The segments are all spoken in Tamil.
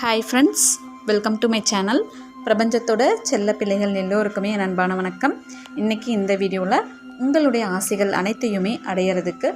Hi friends welcome to my channel பிரபஞ்சத்தோட செல்ல பிள்ளைகள் எல்லோருக்குமே என் அன்பான வணக்கம். இன்றைக்கி இந்த வீடியோவில் உங்களுடைய ஆசைகள் அனைத்தையுமே அடையிறதுக்கு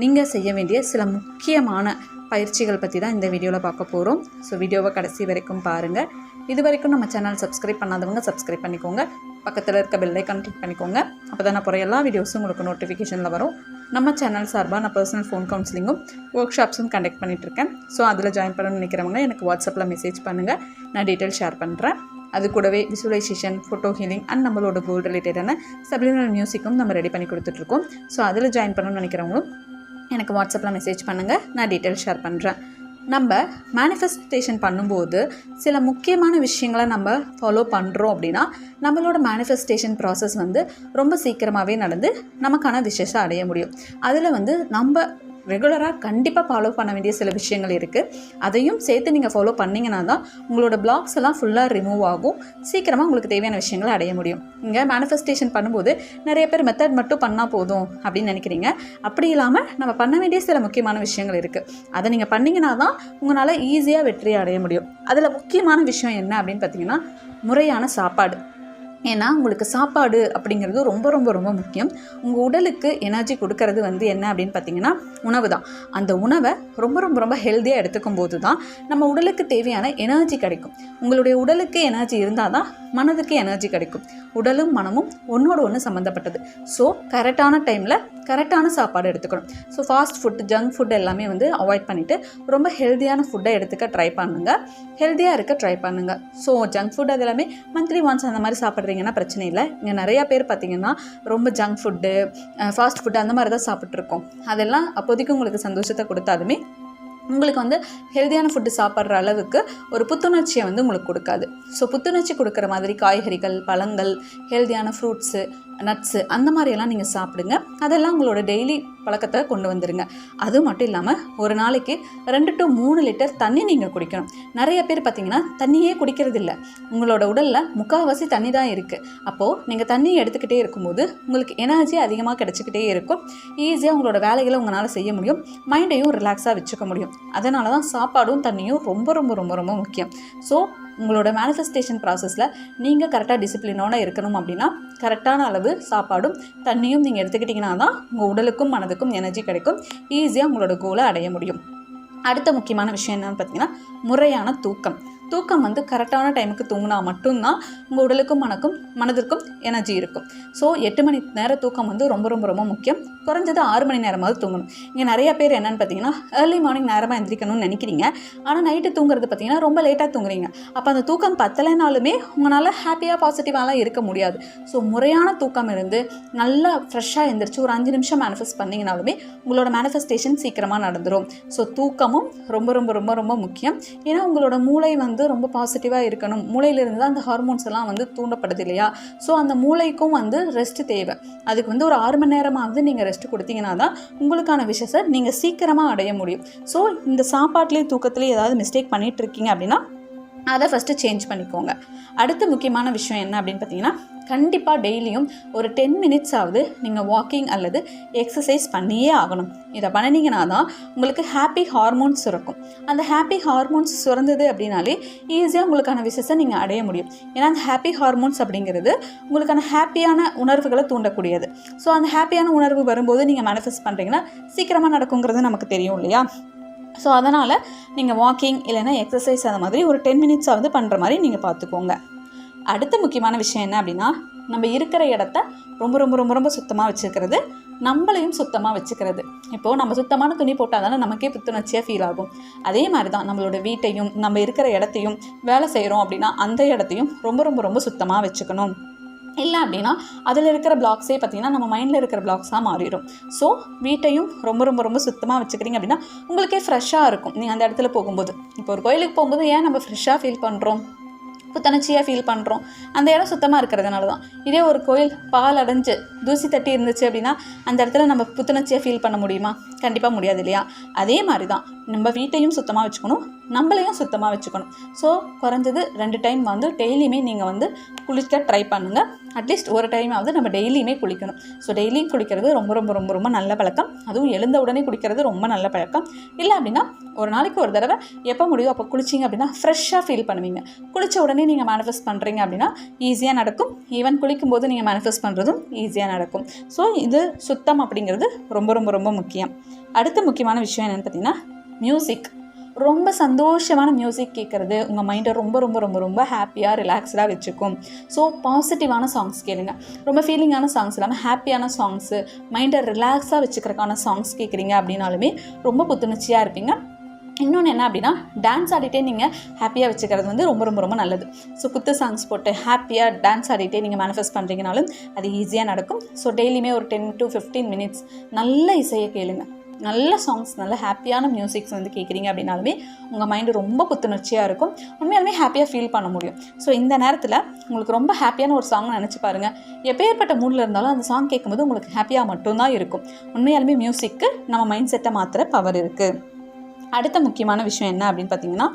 நீங்கள் செய்ய வேண்டிய சில முக்கியமான பயிற்சிகள் பற்றி தான் இந்த வீடியோவில் பார்க்க போகிறோம் ஸோ வீடியோவை கடைசி வரைக்கும் பாருங்கள் இது வரைக்கும் நம்ம சேனல் சப்ஸ்கிரைப் பண்ணாதவங்க சப்ஸ்கிரைப் பண்ணிக்கோங்க. பக்கத்தில் இருக்க பெல் ஐக்கான் கிளிக் பண்ணிக்கோங்க. அப்போ தான் நான் போகிற எல்லா வீடியோஸும் உங்களுக்கு நோட்டிஃபிகேஷனில் வரும். நம்ம சேனல் சார்பாக நான் பர்சனல் ஃபோன் கவுன்சிலிங்கும் ஒர்க் ஷாப்ஸும் கண்டக்ட் பண்ணிகிட்ருக்கேன் ஸோ அதில் ஜாயின் பண்ணணும்னு நினைக்கிறவங்க எனக்கு வாட்ஸ்அப்பில் மெசேஜ் பண்ணுங்கள் நான் டீட்டெயில் ஷேர் பண்ணுறேன் அது கூடவே விசுவலைசேஷன் ஃபோட்டோ ஹீலிங் அண்ட் நம்மளோட கோல் ரிலேட்டடான சப்ளிமெண்டல் மியூசிக்கும் நம்ம ரெடி பண்ணி கொடுத்துட்ருக்கோம் ஸோ அதில் ஜாயின் பண்ணணும்னு நினைக்கிறவங்களும் எனக்கு வாட்ஸ்அப்பில் மெசேஜ் பண்ணுங்கள் நான் டீட்டெயில் ஷேர் பண்ணுறேன் நம்ம மேனிஃபெஸ்டேஷன் பண்ணும்போது சில முக்கியமான விஷயங்களை நம்ம ஃபாலோ பண்ணுறோம் அப்படின்னா நம்மளோட மேனிஃபெஸ்டேஷன் ப்ராசஸ் வந்து ரொம்ப சீக்கிரமாகவே நடந்து நமக்கான விஷயத்தை அடைய முடியும். அதில் வந்து நம்ம ரெகுலராக கண்டிப்பாக ஃபாலோ பண்ண வேண்டிய சில விஷயங்கள் இருக்குது அதையும் சேர்த்து நீங்கள் ஃபாலோ பண்ணிங்கன்னா தான் உங்களோட பிளாக்ஸ் எல்லாம் ஃபுல்லாக ரிமூவ் ஆகும். சீக்கிரமாக உங்களுக்கு தேவையான விஷயங்களை அடைய முடியும். இங்கே மேனிஃபெஸ்டேஷன் பண்ணும்போது நிறைய பேர் மெத்தட் மட்டும் பண்ணால் போதும் அப்படின்னு நினைக்கிறீங்க. அப்படி இல்லாமல் நம்ம பண்ண வேண்டிய சில முக்கியமான விஷயங்கள் இருக்குது அதை நீங்கள் பண்ணிங்கன்னா தான் உங்களால் ஈஸியாக வெற்றியை அடைய முடியும். அதில் முக்கியமான விஷயம் என்ன அப்படின்னு பார்த்தீங்கன்னா முறையான சாப்பாடு. ஏன்னா உங்களுக்கு சாப்பாடு அப்படிங்கிறது ரொம்ப ரொம்ப ரொம்ப முக்கியம். உங்கள் உடலுக்கு எனர்ஜி கொடுக்கறது வந்து என்ன அப்படின்னு பார்த்தீங்கன்னா உணவு தான். அந்த உணவை ரொம்ப ரொம்ப ரொம்ப ஹெல்த்தியாக எடுத்துக்கும் போது தான் நம்ம உடலுக்கு தேவையான எனர்ஜி கிடைக்கும். உங்களுடைய உடலுக்கு எனர்ஜி இருந்தால் தான் மனதுக்கு எனர்ஜி கிடைக்கும். உடலும் மனமும் ஒன்றோடு ஒன்று சம்மந்தப்பட்டது ஸோ கரெக்டான டைமில் கரெக்டான சாப்பாடு எடுத்துக்கணும். So fast food junk food எல்லாமே வந்து அவாய்ட் பண்ணிவிட்டு ரொம்ப ஹெல்த்தியான ஃபுட்டை எடுத்துக்க ட்ரை பண்ணுங்கள் ஹெல்த்தியாக இருக்க ட்ரை பண்ணுங்கள் ஸோ ஜங்க் ஃபுட் அது எல்லாமே மந்த்லி ஒன்ஸ் அந்த மாதிரி சாப்பிட்றீங்கன்னா பிரச்சனை இல்லை. இங்கே நிறையா பேர் பார்த்தீங்கன்னா ரொம்ப ஜங்க் ஃபுட்டு ஃபாஸ்ட் ஃபுட்டு அந்த மாதிரி தான் சாப்பிட்ருக்கோம் அதெல்லாம் அப்போதைக்கு உங்களுக்கு சந்தோஷத்தை கொடுத்தாலுமே உங்களுக்கு வந்து ஹெல்த்தியான ஃபுட்டு சாப்பிட்ற அளவுக்கு ஒரு புத்துணர்ச்சியை வந்து உங்களுக்கு கொடுக்காது. ஸோ புத்துணர்ச்சி கொடுக்குற மாதிரி காய்கறிகள் பழங்கள் ஹெல்த்தியான ஃப்ரூட்ஸு நட்ஸு அந்த மாதிரியெல்லாம் நீங்கள் சாப்பிடுங்க. அதெல்லாம் உங்களோட டெய்லி பழக்கத்தை கொண்டு வந்துடுங்க அது மட்டும் இல்லாமல் ஒரு நாளைக்கு ரெண்டு டு மூணு லிட்டர் தண்ணி நீங்கள் குடிக்கணும். நிறைய பேர் பார்த்தீங்கன்னா தண்ணியே குடிக்கிறது இல்லை உங்களோட உடலில் முக்கால்வாசி தண்ணி தான் இருக்குது அப்போது நீங்கள் தண்ணியை எடுத்துக்கிட்டே இருக்கும்போது உங்களுக்கு எனர்ஜி அதிகமாக கிடச்சிக்கிட்டே இருக்கும். ஈஸியாக உங்களோட வேலைகளை உங்களால் செய்ய முடியும். மைண்டையும் ரிலாக்ஸாக வச்சுக்க முடியும். அதனால தான் சாப்பாடும் தண்ணியும் ரொம்ப ரொம்ப ரொம்ப ரொம்ப முக்கியம். ஸோ உங்களோட மேனிஃபெஸ்டேஷன் ப்ராசஸில் நீங்கள் கரெக்டாக டிசிப்ளினோட இருக்கணும் அப்படின்னா கரெக்டான அளவு சாப்பாடும் தண்ணியும் நீங்கள் எடுத்துக்கிட்டிங்கன்னா தான் உங்கள் உடலுக்கும் மனதுக்கும் எனர்ஜி கிடைக்கும். ஈஸியாக உங்களோட கோலை அடைய முடியும். அடுத்த முக்கியமான விஷயம் என்னென்னு பார்த்தீங்கன்னா முறையான தூக்கம். தூக்கம் வந்து கரெக்டான டைமுக்கு தூங்கினா மட்டும்தான் உங்கள் உடலுக்கும் மனக்கும் மனதிற்கும் எனர்ஜி இருக்கும். ஸோ எட்டு மணி நேர தூக்கம் வந்து ரொம்ப ரொம்ப ரொம்ப முக்கியம். குறைஞ்சது ஆறு மணி நேரமாவது தூங்கணும். இங்கே நிறைய பேர் என்னென்னு பார்த்தீங்கன்னா ஏர்லி மார்னிங் நேரமாக எந்திரிக்கணும்னு நினைக்கிறீங்க. ஆனால் நைட்டு தூங்குறது பார்த்தீங்கன்னா ரொம்ப லேட்டாக தூங்குறீங்க. அப்போ அந்த தூக்கம் பத்தலைனாலுமே உங்களால் ஹாப்பியாக பாசிட்டிவாலாம் இருக்க முடியாது. ஸோ முறையான தூக்கம் இருந்து நல்லா ஃப்ரெஷ்ஷாக எழுந்திரிச்சு ஒரு அஞ்சு நிமிஷம் மேனிஃபெஸ்ட் பண்ணிங்கனாலுமே உங்களோட மேனிஃபெஸ்டேஷன் சீக்கிரமாக நடந்துடும் ஸோ தூக்கமும் ரொம்ப ரொம்ப ரொம்ப ரொம்ப முக்கியம். ஏன்னா உங்களோட மூளை வந்து வந்து ரொம்ப பாசிட்டிவாக இருக்கணும். மூளையிலிருந்து தான் அந்த ஹார்மோன்ஸ் எல்லாம் வந்து தூண்டப்படுது இல்லையா? ஸோ அந்த மூளைக்கும் வந்து ரெஸ்ட் தேவை. அதுக்கு வந்து ஒரு ஆறு மணி நேரமாவது நீங்கள் ரெஸ்ட் கொடுத்தீங்கன்னா தான் உங்களுக்கான விஷயத்தை நீங்கள் சீக்கிரமாக அடைய முடியும். ஸோ இந்த சாப்பாட்லேயும் தூக்கத்துலேயும் ஏதாவது மிஸ்டேக் பண்ணிட்டு இருக்கீங்க அப்படின்னா அதை ஃபஸ்ட்டு சேஞ்ச் பண்ணிக்கோங்க. அடுத்த முக்கியமான விஷயம் என்ன அப்படின்னு பார்த்தீங்கன்னா கண்டிப்பாக டெய்லியும் ஒரு டென் மினிட்ஸ் ஆகுது நீங்கள் வாக்கிங் அல்லது எக்ஸசைஸ் பண்ணியே ஆகணும். இதை பண்ணினீங்கன்னா தான் உங்களுக்கு ஹாப்பி ஹார்மோன்ஸ் சுரக்கும். அந்த ஹாப்பி ஹார்மோன்ஸ் சுரந்தது அப்படின்னாலே ஈஸியாக உங்களுக்கான விஷயத்தை நீங்கள் அடைய முடியும். ஏன்னா அந்த ஹாப்பி ஹார்மோன்ஸ் அப்படிங்கிறது உங்களுக்கான ஹாப்பியான உணர்வுகளை தூண்டக்கூடியது. ஸோ அந்த ஹாப்பியான உணர்வு வரும்போது நீங்கள் மேனிஃபெஸ்ட் பண்ணுறீங்கன்னா சீக்கிரமாக நடக்குங்கிறது நமக்கு தெரியும் இல்லையா? ஸோ அதனால் நீங்கள் வாக்கிங் இல்லைன்னா எக்ஸசைஸ் அந்த மாதிரி ஒரு டென் மினிட்ஸாவது பண்ணுற மாதிரி நீங்கள் பார்த்துக்கோங்க அடுத்த முக்கியமான விஷயம் என்ன அப்படின்னா நம்ம இருக்கிற இடத்த ரொம்ப ரொம்ப ரொம்ப ரொம்ப சுத்தமாக வச்சுக்கிறது நம்மளையும் சுத்தமாக வச்சுக்கிறது. இப்போது நம்ம சுத்தமான துணி போட்டால் தானே நமக்கே புத்துணர்ச்சியாக ஃபீல் ஆகும். அதே மாதிரி தான் நம்மளோட வீட்டையும் நம்ம இருக்கிற இடத்தையும் வேலை செய்கிறோம் அப்படின்னா அந்த இடத்தையும் ரொம்ப ரொம்ப ரொம்ப சுத்தமாக வச்சுக்கணும். இல்லை அப்படின்னா அதில் இருக்கிற பிளாக்ஸே பார்த்திங்கன்னா நம்ம மைண்டில் இருக்கிற பிளாக்ஸாக மாறிடும். ஸோ வீட்டையும் ரொம்ப ரொம்ப ரொம்ப சுத்தமாக வச்சுக்கிறீங்க அப்படின்னா உங்களுக்கே ஃப்ரெஷ்ஷாக இருக்கும். நீங்கள் அந்த இடத்துல போகும்போது. இப்போ ஒரு கோயிலுக்கு போகும்போது ஏன் நம்ம ஃப்ரெஷ்ஷாக ஃபீல் பண்ணுறோம் புத்தனச்சியாக ஃபீல் பண்ணுறோம் அந்த இடம் சுத்தமாக இருக்கிறதுனால தான். இதே ஒரு கோயில் பால் அடைஞ்சு தூசி தட்டி இருந்துச்சு அப்படின்னா அந்த இடத்துல நம்ம புத்துணர்ச்சியாக ஃபீல் பண்ண முடியுமா? கண்டிப்பாக முடியாது இல்லையா? அதே மாதிரி தான் நம்ம வீட்டையும் சுத்தமாக வச்சுக்கணும் நம்மளையும் சுத்தமாக வச்சுக்கணும். ஸோ குறைஞ்சது ரெண்டு டைம் வந்து டெய்லியுமே நீங்கள் வந்து குளிக்க ட்ரை பண்ணுங்கள் அட்லீஸ்ட் ஒரு டைமாவது நம்ம டெய்லியுமே குளிக்கணும். ஸோ டெய்லியும் குளிக்கிறது ரொம்ப ரொம்ப ரொம்ப ரொம்ப நல்ல பழக்கம். அதுவும் எழுந்த உடனே குளிக்கிறது ரொம்ப நல்ல பழக்கம். இல்லை அப்படின்னா ஒரு நாளைக்கு ஒரு தடவை எப்போ முடியும் அப்போ குளிச்சிங்க அப்படின்னா ஃப்ரெஷ்ஷாக ஃபீல் பண்ணுவீங்க. குளித்த உடனே நீங்கள் மேனிஃபெஸ்ட் பண்ணுறீங்க அப்படின்னா ஈஸியாக நடக்கும். ஈவன் குளிக்கும்போது நீங்கள் மேனிஃபெஸ்ட் பண்ணுறதும் ஈஸியாக நடக்கும். ஸோ இது சுத்தம் அப்படிங்கிறது ரொம்ப ரொம்ப ரொம்ப முக்கியம். அடுத்த முக்கியமான விஷயம் என்னென்னு பார்த்தீங்கன்னா மியூசிக் ரொம்ப சந்தோஷமான மியூசிக் கேட்குறது உங்கள் மைண்டை ரொம்ப ரொம்ப ரொம்ப ரொம்ப ஹாப்பியாக ரிலாக்ஸ்டாக வச்சுக்கும். ஸோ பாசிட்டிவான சாங்ஸ் கேளுங்க. ரொம்ப ஃபீலிங்கான சாங்ஸ் இல்லாமல் ஹாப்பியான சாங்ஸு மைண்டை ரிலாக்ஸாக வச்சுக்கிறதுக்கான சாங்ஸ் கேட்குறீங்க அப்படின்னாலுமே ரொம்ப புத்துணர்ச்சியாக இருப்பீங்க. இன்னொன்று என்ன அப்படின்னா டான்ஸ் ஆடிட்டே நீங்கள் ஹாப்பியாக வச்சுக்கிறது வந்து ரொம்ப ரொம்ப ரொம்ப நல்லது. ஸோ குத்து சாங்ஸ் போட்டு ஹாப்பியாக டான்ஸ் ஆடிட்டே நீங்கள் மேனிஃபெஸ்ட் பண்ணுறீங்கனாலும் அது ஈஸியாக நடக்கும். ஸோ டெய்லியுமே ஒரு டென் டு ஃபிஃப்டீன் மினிட்ஸ் நல்ல இசையை கேளுங்க. நல்ல சாங்ஸ் நல்ல ஹாப்பியான மியூசிக்ஸ் வந்து கேட்குறீங்க அப்படின்னாலுமே உங்கள் மைண்டு ரொம்ப புத்துணர்ச்சியாக இருக்கும். உண்மையாலுமே ஹாப்பியாக ஃபீல் பண்ண முடியும். ஸோ இந்த நேரத்தில் உங்களுக்கு ரொம்ப ஹாப்பியான ஒரு சாங் நினச்சி பாருங்கள் எப்பேற்பட்ட மூடில் இருந்தாலும் அந்த சாங் கேட்கும்போது உங்களுக்கு ஹாப்பியாக மட்டும்தான் இருக்கும். உண்மையாலுமே மியூசிக்கு நம்ம மைண்ட் செட்டை மாற்றுற பவர் இருக்குது அடுத்த முக்கியமான விஷயம் என்ன அப்படின்னு பார்த்தீங்கன்னா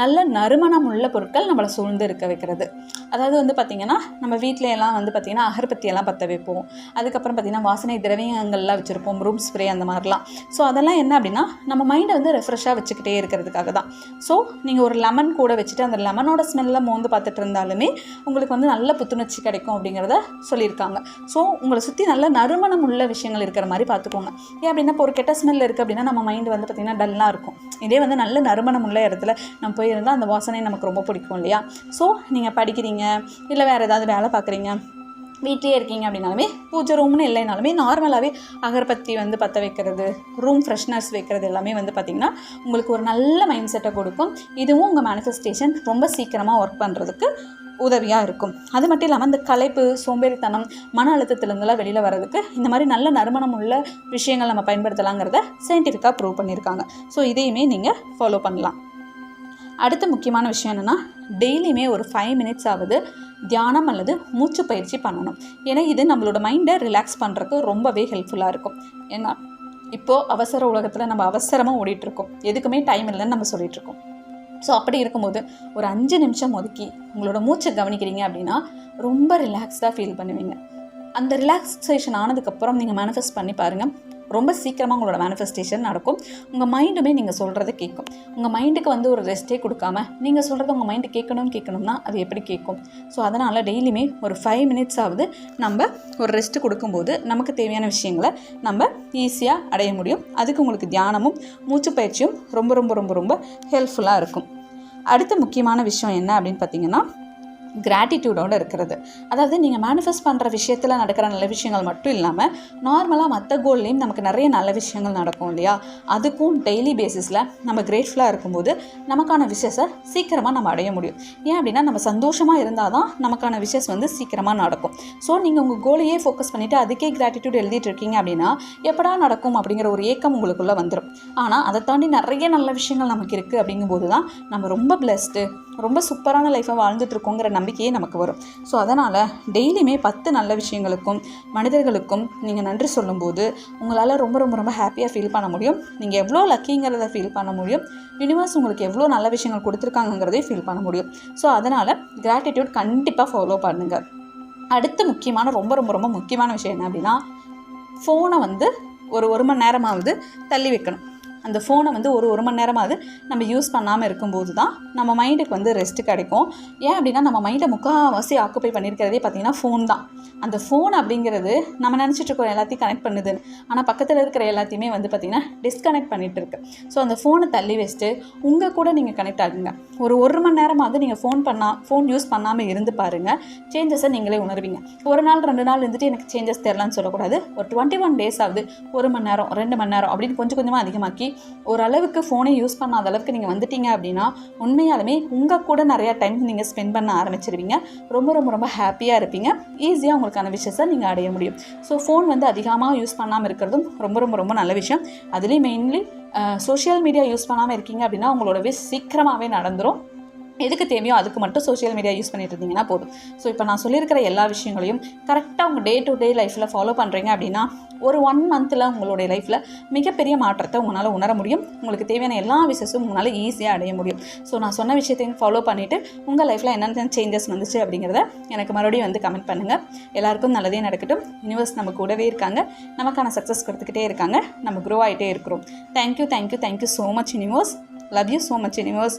நல்ல நறுமணம் உள்ள பொருட்கள் நம்மளை சூழ்ந்து இருக்க வைக்கிறது. அதாவது வந்து பார்த்திங்கன்னா நம்ம வீட்டில எல்லாம் வந்து பார்த்திங்கன்னா அகர்பத்தியெல்லாம் பற்ற வைப்போம். அதுக்கப்புறம் பார்த்திங்கன்னா வாசனை திரவியங்கள்லாம் வச்சுருப்போம் ரூம் ஸ்ப்ரே அந்த மாதிரிலாம். ஸோ அதெல்லாம் என்ன அப்படின்னா நம்ம மைண்டை வந்து ரெஃப்ரெஷ்ஷாக வச்சுக்கிட்டே இருக்கிறதுக்காக தான். ஸோ நீங்கள் ஒரு லெமன் கூட வச்சுட்டு அந்த லெமனோட ஸ்மெல்லில் மோந்து பார்த்துட்டு இருந்தாலுமே உங்களுக்கு வந்து நல்ல புத்துணர்ச்சி கிடைக்கும் அப்படிங்கிறத சொல்லியிருக்காங்க. ஸோ உங்களை சுற்றி நல்ல நறுமணம் உள்ள விஷயங்கள் இருக்கிற மாதிரி பார்த்துக்கோங்க. ஏன் அப்படின்னா இப்போ ஒரு கெட்ட ஸ்மெல் இருக்குது அப்படின்னா நம்ம மைண்டு வந்து பார்த்திங்கன்னா டல்லாக இருக்கும். இதே வந்து நல்ல நறுமணம் உள்ள இடத்துல நம்ம போயிருந்தால் அந்த வாசனை நமக்கு ரொம்ப பிடிக்கும் இல்லையா? ஸோ நீங்கள் படிக்கிறீங்க இல்லை வேறு ஏதாவது வேலை பார்க்குறீங்க? வீட்லேயே இருக்கீங்க அப்படின்னாலுமே பூஜை ரூம்னு இல்லைனாலுமே நார்மலாகவே அகர்பத்தி வந்து பற்ற வைக்கிறது ரூம் ஃப்ரெஷ்னர்ஸ் வைக்கிறது எல்லாமே வந்து பார்த்திங்கன்னா உங்களுக்கு ஒரு நல்ல மைண்ட் செட்டை கொடுக்கும். இதுவும் உங்கள் மேனிஃபெஸ்டேஷன் ரொம்ப சீக்கிரமாக ஒர்க் பண்ணுறதுக்கு உதவியாக இருக்கும். அது மட்டும் இல்லாமல் இந்த களைப்பு சோம்பேறித்தனம் மன அழுத்தத்திலிருந்துலாம் வெளியில் வர்றதுக்கு இந்த மாதிரி நல்ல நறுமணம் உள்ள விஷயங்கள் நம்ம பயன்படுத்தலாங்கிறத சயின்டிஃபிக்காக ப்ரூவ் பண்ணியிருக்காங்க. ஸோ இதையுமே நீங்கள் ஃபாலோ பண்ணலாம். அடுத்த முக்கியமான விஷயம் என்னென்னா டெய்லியுமே ஒரு ஃபைவ் மினிட்ஸ் ஆகுது தியானம் அல்லது மூச்சு பயிற்சி பண்ணணும். ஏன்னா இது நம்மளோட மைண்டை ரிலாக்ஸ் பண்ணுறதுக்கு ரொம்பவே ஹெல்ப்ஃபுல்லாக இருக்கும். ஏன்னா இப்போது அவசர உலகத்தில் நம்ம அவசரமாக ஓடிட்டுருக்கோம். எதுக்குமே டைம் இல்லைன்னு நம்ம சொல்லிகிட்ருக்கோம் ஸோ அப்படி இருக்கும்போது ஒரு அஞ்சு நிமிஷம் ஒதுக்கி உங்களோட மூச்சை கவனிக்கிறீங்க அப்படின்னா ரொம்ப ரிலாக்ஸ்டாக ஃபீல் பண்ணுவீங்க. அந்த ரிலாக்ஸேஷன் ஆனதுக்கப்புறம் நீங்கள் மேனிஃபெஸ்ட் பண்ணி பாருங்கள் ரொம்ப சீக்கிரமாக உங்களோட மேனிஃபெஸ்டேஷன் நடக்கும். உங்கள் மைண்டுமே நீங்கள் சொல்கிறத கேட்கும் உங்கள் மைண்டுக்கு வந்து ஒரு ரெஸ்ட்டே கொடுக்காம நீங்கள் சொல்கிறத உங்கள் மைண்டு கேட்கணும்னு கேட்கணும்னா அது எப்படி கேட்கும்? ஸோ அதனால் டெய்லியுமே ஒரு ஃபைவ் மினிட்ஸ் ஆகுது நம்ம ஒரு ரெஸ்ட்டு கொடுக்கும்போது நமக்கு தேவையான விஷயங்களை நம்ம ஈஸியாக அடைய முடியும். அதுக்கு உங்களுக்கு தியானமும் மூச்சு பயிற்சியும் ரொம்ப ரொம்ப ரொம்ப ரொம்ப ஹெல்ப்ஃபுல்லாக இருக்கும். அடுத்த முக்கியமான விஷயம் என்ன அப்படின்னு பார்த்தீங்கன்னா கிராட்டிடியூடோடு இருக்கிறது. அதாவது நீங்கள் மேனிஃபெஸ்ட் பண்ணுற விஷயத்தில் நடக்கிற நல்ல விஷயங்கள் மட்டும் இல்லாமல் நார்மலாக மற்ற கோல்லையும் நமக்கு நிறைய நல்ல விஷயங்கள் நடக்கும் இல்லையா? அதுக்கும் டெய்லி பேசிஸில் நம்ம கிரேட்ஃபுல்லாக இருக்கும்போது நமக்கான விஷயஸை சீக்கிரமாக நம்ம அடைய முடியும். ஏன் அப்படின்னா நம்ம சந்தோஷமாக இருந்தால் தான் நமக்கான விஷஸ் வந்து சீக்கிரமாக நடக்கும். ஸோ நீங்கள் உங்கள் கோலையே ஃபோக்கஸ் பண்ணிவிட்டு அதுக்கே கிராட்டிடியூட் எழுதிட்டு இருக்கீங்க அப்படின்னா எப்படா நடக்கும் அப்படிங்கிற ஒரு ஏக்கம் உங்களுக்குள்ளே வந்துடும் ஆனால் அதை தாண்டி நிறைய நல்ல விஷயங்கள் நமக்கு இருக்குது அப்படிங்கும்போது தான் நம்ம ரொம்ப பிளஸ்டு ரொம்ப சூப்பரான லைஃப்பை வாழ்ந்துட்டுருக்கோங்கிற நம்பிக்கையே நமக்கு வரும். ஸோ அதனால் டெய்லியுமே பத்து நல்ல விஷயங்களுக்கும் மனிதர்களுக்கும் நீங்கள் நன்றி சொல்லும்போது உங்களால் ரொம்ப ரொம்ப ரொம்ப ஹாப்பியாக ஃபீல் பண்ண முடியும். நீங்கள் எவ்வளோ லக்கிங்கிறத ஃபீல் பண்ண முடியும். யூனிவர்ஸ் உங்களுக்கு எவ்வளோ நல்ல விஷயங்கள் கொடுத்துருக்காங்கங்கிறதையும் ஃபீல் பண்ண முடியும். ஸோ அதனால் கிராட்டிடியூட் கண்டிப்பாக ஃபாலோ பண்ணுங்கள் அடுத்த முக்கியமான ரொம்ப ரொம்ப ரொம்ப முக்கியமான விஷயம் என்ன அப்படின்னா ஃபோனை வந்து ஒரு ஒரு மணி நேரமாவது தள்ளி வைக்கணும். அந்த ஃபோனை வந்து ஒரு ஒரு மணி நேரமாவது நம்ம யூஸ் பண்ணாமல் இருக்கும்போது தான் நம்ம மைண்டுக்கு வந்து ரெஸ்ட் கிடைக்கும். ஏன் அப்படின்னா நம்ம மைண்டை முக்கால்வாசி ஆக்குப்பை பண்ணியிருக்கிறதே பார்த்திங்கன்னா ஃபோன் தான். அந்த ஃபோன் அப்படிங்கிறது நம்ம நினச்சிட்டு இருக்கோம் எல்லாத்தையும் கனெக்ட் பண்ணுதுன்னு ஆனால் பக்கத்தில் இருக்கிற எல்லாத்தையுமே வந்து பார்த்திங்கன்னா டிஸ்கனெக்ட் பண்ணிகிட்டு இருக்கு. ஸோ அந்த ஃபோனை தள்ளி வச்சுட்டு உங்கள் கூட நீங்கள் கனெக்ட் ஆகுங்க. ஒரு ஒரு மணி நேரமாவது நீங்கள் ஃபோன் பண்ணா ஃபோன் யூஸ் பண்ணாமல் இருந்து பாருங்கள் சேஞ்சஸை நீங்களே உணர்வீங்க. ஒரு நாள் ரெண்டு நாள் இருந்துட்டு எனக்கு சேஞ்சஸ் தெரிலன்னு சொல்லக்கூடாது. ஒரு டுவெண்ட்டி ஒன் டேஸ் ஆகுது ஒரு மணி நேரம் ரெண்டு மணி நேரம் அப்படின்னு கொஞ்சம் கொஞ்சமாக அதிகமாக்கி ஓரளவுக்கு ஃபோனை யூஸ் பண்ணாத அளவுக்கு நீங்கள் வந்துட்டீங்க அப்படின்னா உண்மையாலுமே உங்கள் கூட நிறையா டைம் நீங்கள் ஸ்பெண்ட் பண்ண ஆரம்பிச்சிருவீங்க. ரொம்ப ரொம்ப ரொம்ப ஹாப்பியாக இருப்பீங்க. ஈஸியாக உங்களுக்கான விஷயத்தை நீங்கள் அடைய முடியும். ஸோ ஃபோன் வந்து அதிகமாக யூஸ் பண்ணாமல் இருக்கிறதும் ரொம்ப ரொம்ப ரொம்ப நல்ல விஷயம். அதுலேயும் மெயின்லி சோஷியல் மீடியா யூஸ் பண்ணாமல் இருக்கீங்க அப்படின்னா உங்களோட விஷ் சீக்கிரமாகவே நடந்துடும் எதுக்கு தேவையோ அதுக்கு மட்டும் சோஷியல் மீடியா யூஸ் பண்ணிட்டு இருந்தீங்கன்னா போதும். ஸோ இப்போ நான் சொல்லியிருக்கிற எல்லா விஷயங்களையும் கரெக்டாக உங்கள் டே டு டே லைஃப்பில் ஃபாலோ பண்ணுறீங்க அப்படின்னா ஒரு ஒன் மந்தில் உங்களுடைய லைஃப்பில் மிகப்பெரிய மாற்றத்தை உங்களால் உணர முடியும். உங்களுக்கு தேவையான எல்லா விஷயமும் உங்களால் ஈஸியாக அடைய முடியும். ஸோ நான் சொன்ன விஷயத்தையும் ஃபாலோ பண்ணிவிட்டு உங்கள் லைஃப்பில் என்னென்ன சேஞ்சஸ் வந்துச்சு அப்படிங்கிறத எனக்கு மறுபடியும் வந்து கமெண்ட் பண்ணுங்கள் எல்லாருக்கும் நல்லதே நடக்கட்டும். யூனிவர்ஸ் நம்ம கூடவே இருக்காங்க. நமக்கான சக்ஸஸ் கொடுத்துக்கிட்டே இருக்காங்க. நம்ம க்ரோ ஆகிட்டே இருக்கிறோம். Thank you thank you thank you so much universe love you so much universe